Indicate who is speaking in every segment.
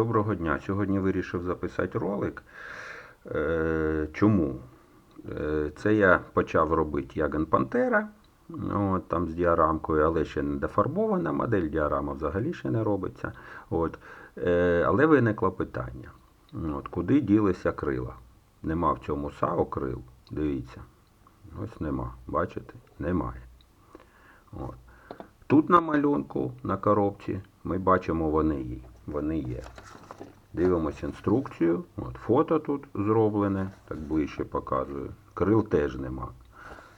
Speaker 1: Доброго дня. Сьогодні вирішив записати ролик. Е, Чому? Е, Це я почав робити Яган Пантера. От, там з діарамкою, але ще не дофарбована модель, діарама взагалі ще не робиться. От. Е, Але виникло питання. От, куди ділися крила? Нема в цьому САО крил. Дивіться. Ось нема. Бачите? Немає. От. Тут на малюнку, на коробці, ми бачимо вони є. Вони є. Дивимось інструкцію. От, фото тут зроблене, так ближче показую. Крил теж нема.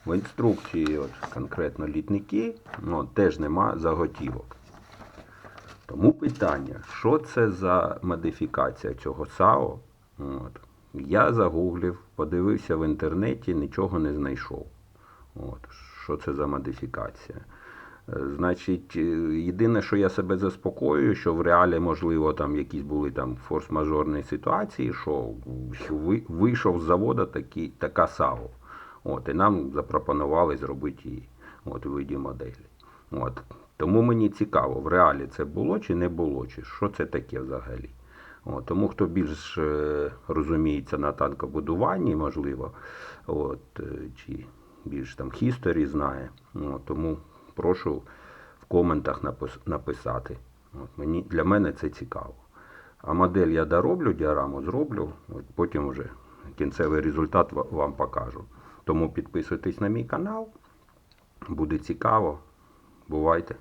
Speaker 1: В інструкції от, конкретно літники от, теж нема заготівок. Тому питання, що це за модифікація цього САО? От. Я загуглив, подивився в інтернеті, нічого не знайшов. От. Що це за модифікація? Е, Значить, е, єдине, що я себе заспокоюю, що в реалі, можливо, там якісь були там форс-мажорні ситуації, що вийшов з заводу такий, така САО. От, і нам запропонували зробити її от, у виді моделі. От. Тому мені цікаво, в реалі це було чи не було, чи що це таке взагалі. От, тому хто більш е, розуміється на танкобудуванні, можливо, от, чи більш там хісторі знає, от, тому прошу в коментах напис- написати. От, мені, для мене це цікаво. А модель я дороблю, діараму зроблю, от, потім вже кінцевий результат вам покажу. Тому підписуйтесь на мій канал, буде цікаво. Бувайте!